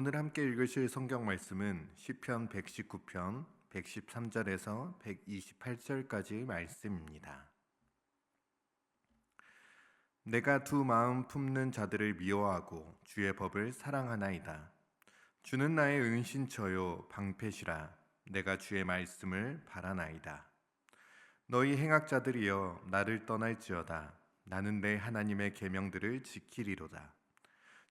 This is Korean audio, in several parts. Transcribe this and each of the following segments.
오늘 함께 읽으실 성경 말씀은 시편 119편 113절에서 128절까지 말씀입니다. 내가 두 마음 품는 자들을 미워하고 주의 법을 사랑하나이다. 주는 나의 은신처요 방패시라 내가 주의 말씀을 바라나이다. 너희 행악자들이여 나를 떠날지어다 나는 내 하나님의 계명들을 지키리로다.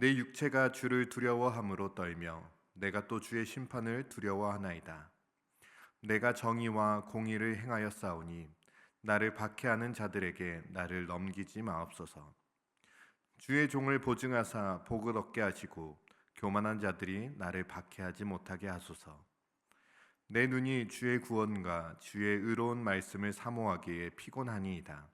내 육체가 주를 두려워함으로 떨며 내가 또 주의 심판을 두려워하나이다. 내가 정의와 공의를 행하여 싸우니 나를 박해하는 자들에게 나를 넘기지 마옵소서. 주의 종을 보증하사 복을 얻게 하시고 교만한 자들이 나를 박해하지 못하게 하소서. 내 눈이 주의 구원과 주의 의로운 말씀을 사모하기에 피곤하니이다.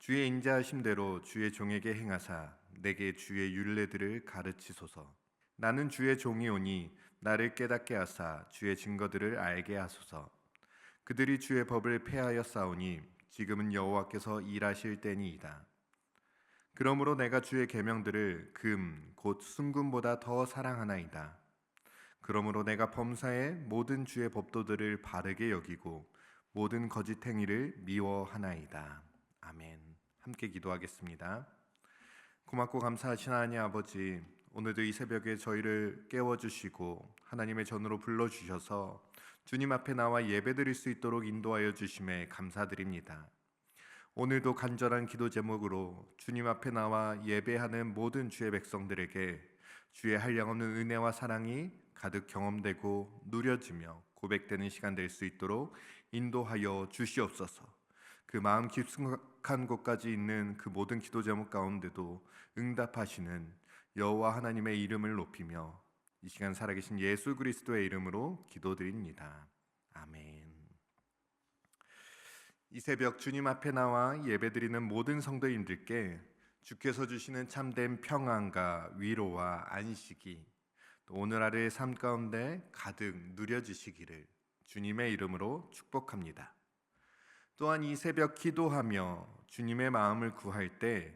주의 인자하심대로 주의 종에게 행하사 내게 주의 율례들을 가르치소서. 나는 주의 종이 오니 나를 깨닫게 하사 주의 증거들을 알게 하소서. 그들이 주의 법을 폐하여 싸우니 지금은 여호와께서 일하실 때니이다. 그러므로 내가 주의 계명들을 금 곧 순금보다 더 사랑하나이다. 그러므로 내가 범사의 모든 주의 법도들을 바르게 여기고 모든 거짓 행위를 미워하나이다. 아멘. 함께 기도하겠습니다. 고맙고 감사하신 하나님 아버지, 오늘도 이 새벽에 저희를 깨워 주시고 하나님의 전으로 불러 주셔서 주님 앞에 나와 예배드릴 수 있도록 인도하여 주심에 감사드립니다. 오늘도 간절한 기도 제목으로 주님 앞에 나와 예배하는 모든 주의 백성들에게 주의 한량없는 은혜와 사랑이 가득 경험되고 누려지며 고백되는 시간 될 수 있도록 인도하여 주시옵소서. 그 마음 깊숙한 곳까지 있는 그 모든 기도 제목 가운데도 응답하시는 여호와 하나님의 이름을 높이며 이 시간 살아계신 예수 그리스도의 이름으로 기도드립니다. 아멘. 이 새벽 주님 앞에 나와 예배드리는 모든 성도님들께 주께서 주시는 참된 평안과 위로와 안식이 또 오늘 하루의 삶 가운데 가득 누려지시기를 주님의 이름으로 축복합니다. 또한 이 새벽 기도하며 주님의 마음을 구할 때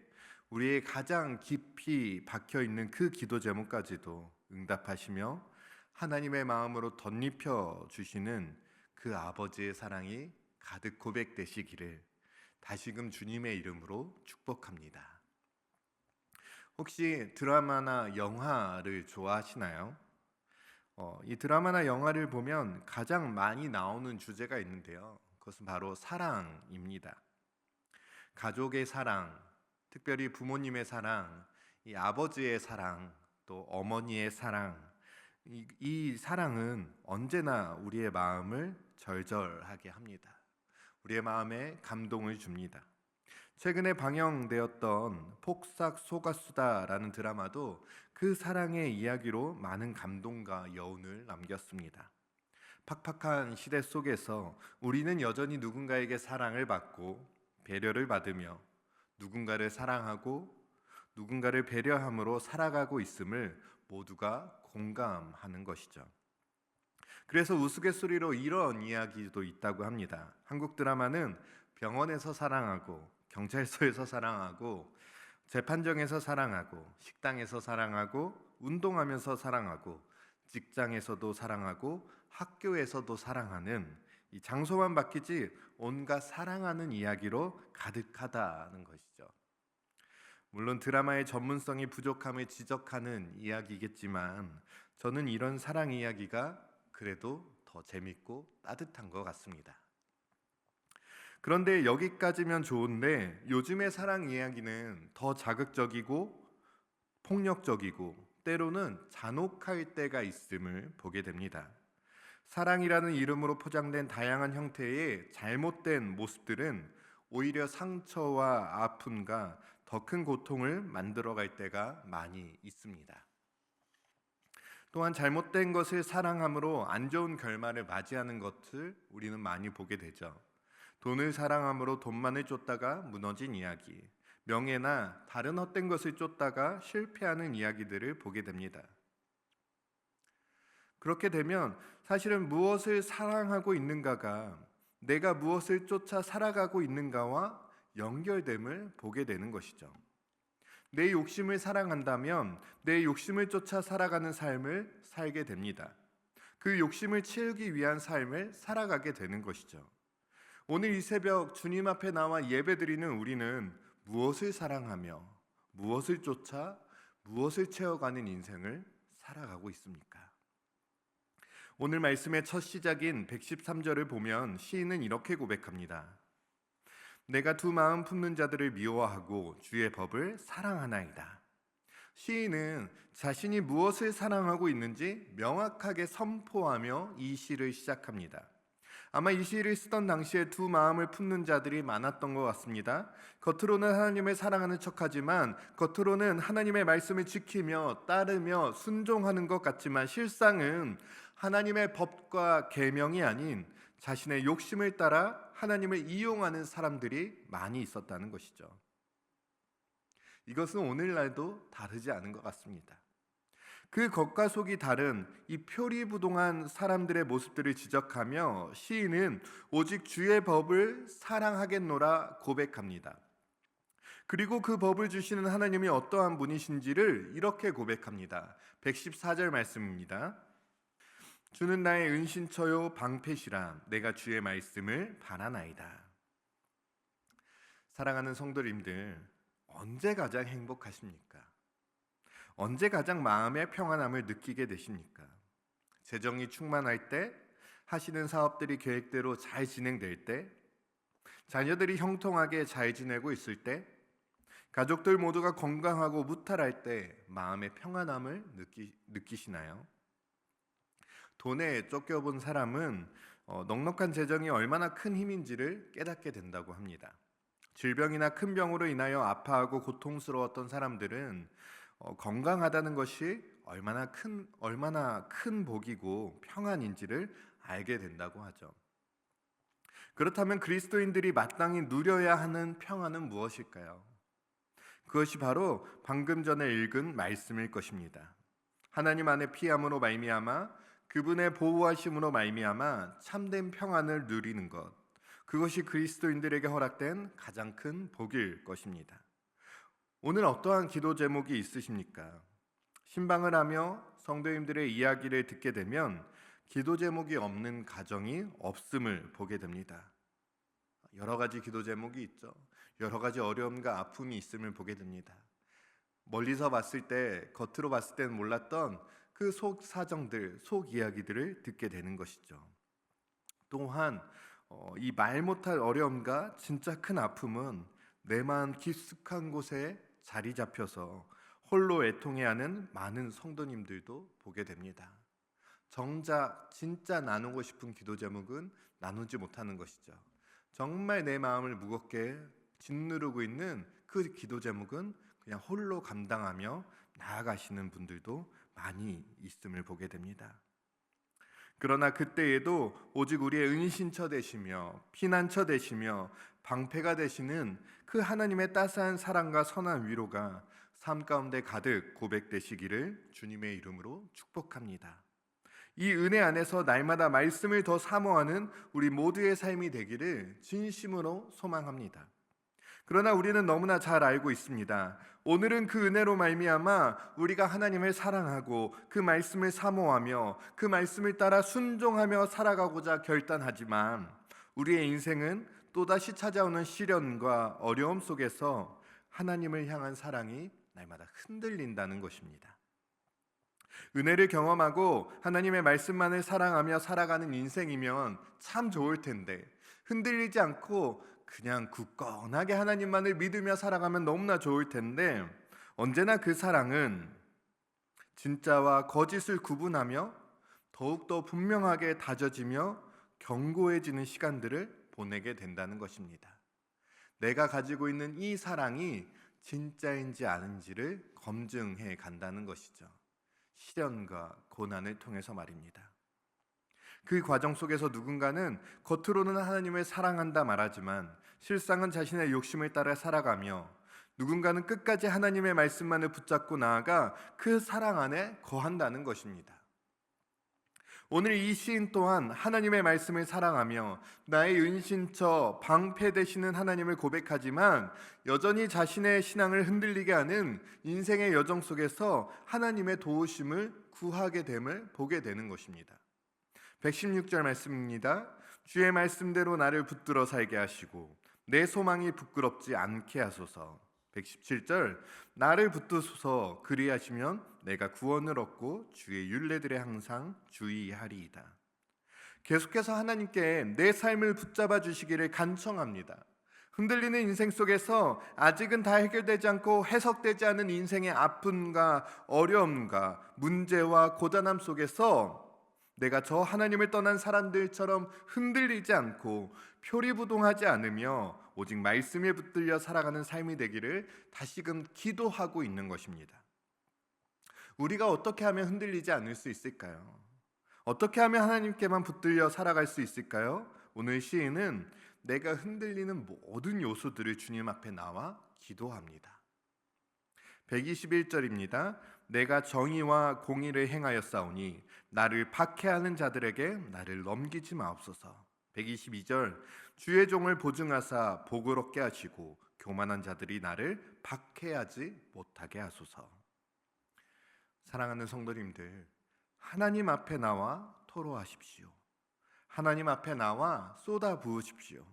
우리의 가장 깊이 박혀 있는 그 기도 제목까지도 응답하시며 하나님의 마음으로 덧입혀 주시는 그 아버지의 사랑이 가득 고백되시기를 다시금 주님의 이름으로 축복합니다. 혹시 드라마나 영화를 좋아하시나요? 어, 이 드라마나 영화를 보면 가장 많이 나오는 주제가 있는데요. 그것은 바로 사랑입니다. 가족의 사랑, 특별히 부모님의 사랑, 이 아버지의 사랑, 또 어머니의 사랑, 이, 이 사랑은 언제나 우리의 마음을 절절하게 합니다. 우리의 마음에 감동을 줍니다. 최근에 방영되었던 폭삭 소가수다라는 드라마도 그 사랑의 이야기로 많은 감동과 여운을 남겼습니다. 팍팍한 시대 속에서 우리는 여전히 누군가에게 사랑을 받고 배려를 받으며 누군가를 사랑하고 누군가를 배려함으로 살아가고 있음을 모두가 공감하는 것이죠. 그래서 우스갯소리로 이런 이야기도 있다고 합니다. 한국 드라마는 병원에서 사랑하고 경찰서에서 사랑하고 재판정에서 사랑하고 식당에서 사랑하고 운동하면서 사랑하고 직장에서도 사랑하고 학교에서도 사랑하는 이 장소만 바뀌지 온갖 사랑하는 이야기로 가득하다는 것이죠. 물론 드라마의 전문성이 부족함을 지적하는 이야기겠지만 저는 이런 사랑 이야기가 그래도 더 재밌고 따뜻한 것 같습니다. 그런데 여기까지면 좋은데 요즘의 사랑 이야기는 더 자극적이고 폭력적이고 때로는 잔혹할 때가 있음을 보게 됩니다. 사랑이라는 이름으로 포장된 다양한 형태의 잘못된 모습들은 오히려 상처와 아픔과 더 큰 고통을 만들어 갈 때가 많이 있습니다. 또한 잘못된 것을 사랑함으로 안 좋은 결말을 맞이하는 것을 우리는 많이 보게 되죠. 돈을 사랑함으로 돈만을 쫓다가 무너진 이야기, 명예나 다른 헛된 것을 쫓다가 실패하는 이야기들을 보게 됩니다. 그렇게 되면 사실은 무엇을 사랑하고 있는가가 내가 무엇을 쫓아 살아가고 있는가와 연결됨을 보게 되는 것이죠. 내 욕심을 사랑한다면 내 욕심을 쫓아 살아가는 삶을 살게 됩니다. 그 욕심을 채우기 위한 삶을 살아가게 되는 것이죠. 오늘 이 새벽 주님 앞에 나와 예배드리는 우리는 무엇을 사랑하며 무엇을 쫓아 무엇을 채워가는 인생을 살아가고 있습니까? 오늘 말씀의 첫 시작인 113절을 보면 시인은 이렇게 고백합니다. 내가 두 마음 품는 자들을 미워하고 주의 법을 사랑하나이다. 시인은 자신이 무엇을 사랑하고 있는지 명확하게 선포하며 이 시를 시작합니다. 아마 이 시를 쓰던 당시에 두 마음을 품는 자들이 많았던 것 같습니다. 겉으로는 하나님을 사랑하는 척하지만 겉으로는 하나님의 말씀을 지키며 따르며 순종하는 것 같지만 실상은 하나님의 법과 계명이 아닌 자신의 욕심을 따라 하나님을 이용하는 사람들이 많이 있었다는 것이죠. 이것은 오늘날도 다르지 않은 것 같습니다. 그 겉과 속이 다른 이 표리부동한 사람들의 모습들을 지적하며 시인은 오직 주의 법을 사랑하겠노라 고백합니다. 그리고 그 법을 주시는 하나님이 어떠한 분이신지를 이렇게 고백합니다. 114절 말씀입니다. 주는 나의 은신처요 방패시라 내가 주의 말씀을 바라나이다. 사랑하는 성도님들 언제 가장 행복하십니까? 언제 가장 마음의 평안함을 느끼게 되십니까? 재정이 충만할 때, 하시는 사업들이 계획대로 잘 진행될 때, 자녀들이 형통하게 잘 지내고 있을 때, 가족들 모두가 건강하고 무탈할 때 마음의 평안함을 느끼, 느끼시나요? 돈에 쫓겨본 사람은 어, 넉넉한 재정이 얼마나 큰 힘인지를 깨닫게 된다고 합니다. 질병이나 큰 병으로 인하여 아파하고 고통스러웠던 사람들은 어, 건강하다는 것이 얼마나 큰 얼마나 큰 복이고 평안인지를 알게 된다고 하죠. 그렇다면 그리스도인들이 마땅히 누려야 하는 평안은 무엇일까요? 그것이 바로 방금 전에 읽은 말씀일 것입니다. 하나님 안에 피함으로 말미암아 그분의 보호하심으로 말미암아 참된 평안을 누리는 것. 그것이 그리스도인들에게 허락된 가장 큰 복일 것입니다. 오늘 어떠한 기도 제목이 있으십니까? 신방을 하며 성도님들의 이야기를 듣게 되면 기도 제목이 없는 가정이 없음을 보게 됩니다. 여러 가지 기도 제목이 있죠. 여러 가지 어려움과 아픔이 있음을 보게 됩니다. 멀리서 봤을 때 겉으로 봤을 때는 몰랐던 그 속 사정들, 속 이야기들을 듣게 되는 것이죠. 또한 어, 이말 못할 어려움과 진짜 큰 아픔은 내 마음 깊숙한 곳에 자리 잡혀서 홀로 애통해하는 많은 성도님들도 보게 됩니다. 정작 진짜 나누고 싶은 기도 제목은 나누지 못하는 것이죠. 정말 내 마음을 무겁게 짓누르고 있는 그 기도 제목은 그냥 홀로 감당하며 나아가시는 분들도 많이 있음을 보게 됩니다. 그러나 그때에도 오직 우리의 은신처 되시며 피난처 되시며 방패가 되시는 그 하나님의 따스한 사랑과 선한 위로가 삶 가운데 가득 고백되시기를 주님의 이름으로 축복합니다. 이 은혜 안에서 날마다 말씀을 더 사모하는 우리 모두의 삶이 되기를 진심으로 소망합니다. 그러나 우리는 너무나 잘 알고 있습니다. 오늘은 그 은혜로 말미암아 우리가 하나님을 사랑하고 그 말씀을 사모하며 그 말씀을 따라 순종하며 살아가고자 결단하지만 우리의 인생은 또다시 찾아오는 시련과 어려움 속에서 하나님을 향한 사랑이 날마다 흔들린다는 것입니다. 은혜를 경험하고 하나님의 말씀만을 사랑하며 살아가는 인생이면 참 좋을 텐데 흔들리지 않고 그냥 굳건하게 하나님만을 믿으며 살아가면 너무나 좋을 텐데 언제나 그 사랑은 진짜와 거짓을 구분하며 더욱더 분명하게 다져지며 견고해지는 시간들을 보내게 된다는 것입니다. 내가 가지고 있는 이 사랑이 진짜인지 아닌지를 검증해 간다는 것이죠. 시련과 고난을 통해서 말입니다. 그 과정 속에서 누군가는 겉으로는 하나님을 사랑한다 말하지만 실상은 자신의 욕심을 따라 살아가며 누군가는 끝까지 하나님의 말씀만을 붙잡고 나아가 그 사랑 안에 거한다는 것입니다. 오늘 이 시인 또한 하나님의 말씀을 사랑하며 나의 은신처 방패 되시는 하나님을 고백하지만 여전히 자신의 신앙을 흔들리게 하는 인생의 여정 속에서 하나님의 도우심을 구하게 됨을 보게 되는 것입니다. 116절 말씀입니다. 주의 말씀대로 나를 붙들어 살게 하시고 내 소망이 부끄럽지 않게 하소서. 117절 나를 붙드소서 그리하시면 내가 구원을 얻고 주의 윤례들에 항상 주의하리이다. 계속해서 하나님께 내 삶을 붙잡아 주시기를 간청합니다. 흔들리는 인생 속에서 아직은 다 해결되지 않고 해석되지 않은 인생의 아픔과 어려움과 문제와 고단함 속에서 내가 저 하나님을 떠난 사람들처럼 흔들리지 않고 표리부동하지 않으며 오직 말씀에 붙들려 살아가는 삶이 되기를 다시금 기도하고 있는 것입니다. 우리가 어떻게 하면 흔들리지 않을 수 있을까요? 어떻게 하면 하나님께만 붙들려 살아갈 수 있을까요? 오늘 시인은 내가 흔들리는 모든 요소들을 주님 앞에 나와 기도합니다. 121절입니다. 내가 정의와 공의를 행하여 싸우니 나를 박해하는 자들에게 나를 넘기지 마옵소서. 122절 주의 종을 보증하사 복을 얻게 하시고 교만한 자들이 나를 박해하지 못하게 하소서. 사랑하는 성도님들, 하나님 앞에 나와 토로하십시오. 하나님 앞에 나와 쏟아 부으십시오.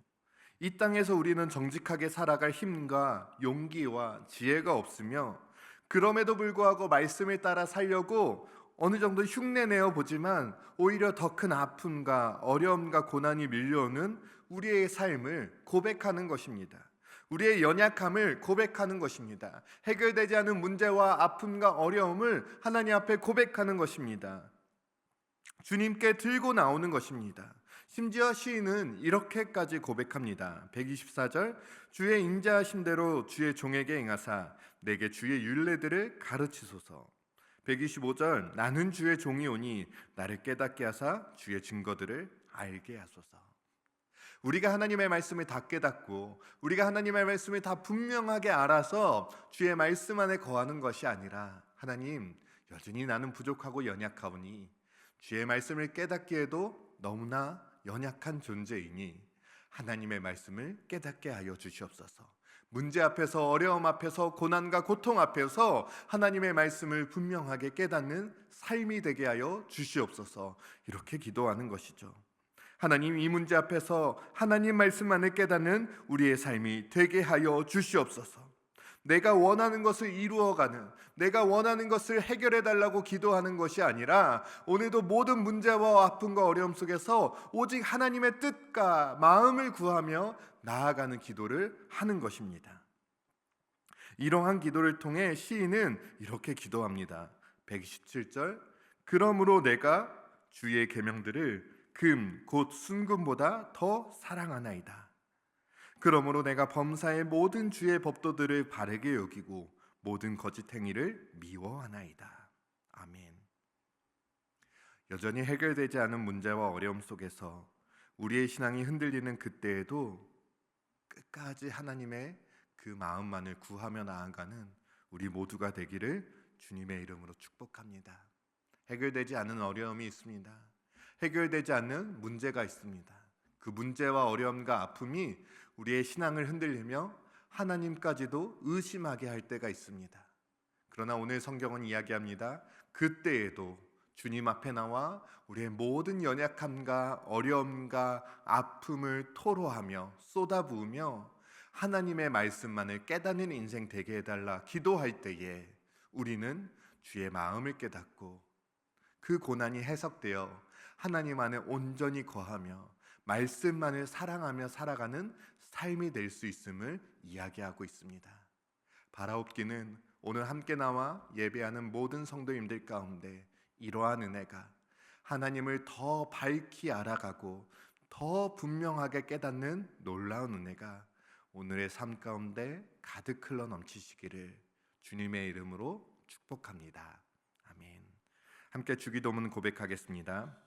이 땅에서 우리는 정직하게 살아갈 힘과 용기와 지혜가 없으며 그럼에도 불구하고 말씀을 따라 살려고 어느 정도 흉내내어 보지만 오히려 더 큰 아픔과 어려움과 고난이 밀려오는 우리의 삶을 고백하는 것입니다. 우리의 연약함을 고백하는 것입니다. 해결되지 않은 문제와 아픔과 어려움을 하나님 앞에 고백하는 것입니다. 주님께 들고 나오는 것입니다. 심지어 시인은 이렇게까지 고백합니다. 124절 주의 인자하신 대로 주의 종에게 행하사 내게 주의 율례들을 가르치소서. 125절 나는 주의 종이 오니 나를 깨닫게 하사 주의 증거들을 알게 하소서. 우리가 하나님의 말씀을 다 깨닫고 우리가 하나님의 말씀을 다 분명하게 알아서 주의 말씀 안에 거하는 것이 아니라 하나님 여전히 나는 부족하고 연약하오니 주의 말씀을 깨닫기에도 너무나 연약한 존재이니 하나님의 말씀을 깨닫게 하여 주시옵소서. 문제 앞에서 어려움 앞에서 고난과 고통 앞에서 하나님의 말씀을 분명하게 깨닫는 삶이 되게 하여 주시옵소서. 이렇게 기도하는 것이죠. 하나님 이 문제 앞에서 하나님 말씀만을 깨닫는 우리의 삶이 되게 하여 주시옵소서. 내가 원하는 것을 이루어가는, 내가 원하는 것을 해결해 달라고 기도하는 것이 아니라 오늘도 모든 문제와 아픔과 어려움 속에서 오직 하나님의 뜻과 마음을 구하며 나아가는 기도를 하는 것입니다. 이러한 기도를 통해 시인은 이렇게 기도합니다. 127절 그러므로 내가 주의 계명들을 금 곧 순금보다 더 사랑하나이다. 그러므로 내가 범사의 모든 주의 법도들을 바르게 여기고 모든 거짓 행위를 미워하나이다. 아멘. 여전히 해결되지 않은 문제와 어려움 속에서 우리의 신앙이 흔들리는 그때에도 끝까지 하나님의 그 마음만을 구하며 나아가는 우리 모두가 되기를 주님의 이름으로 축복합니다. 해결되지 않은 어려움이 있습니다. 해결되지 않는 문제가 있습니다. 그 문제와 어려움과 아픔이 우리의 신앙을 흔들리며 하나님까지도 의심하게 할 때가 있습니다. 그러나 오늘 성경은 이야기합니다. 그때에도 주님 앞에 나와 우리의 모든 연약함과 어려움과 아픔을 토로하며 쏟아부으며 하나님의 말씀만을 깨닫는 인생 되게 해달라 기도할 때에 우리는 주의 마음을 깨닫고 그 고난이 해석되어 하나님 안에 온전히 거하며 말씀만을 사랑하며 살아가는 삶이 될 수 있음을 이야기하고 있습니다. 바라옵기는 오늘 함께 나와 예배하는 모든 성도님들 가운데 이러한 은혜가 하나님을 더 밝히 알아가고 더 분명하게 깨닫는 놀라운 은혜가 오늘의 삶 가운데 가득 흘러 넘치시기를 주님의 이름으로 축복합니다. 아멘. 함께 주기도문 고백하겠습니다.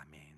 아멘.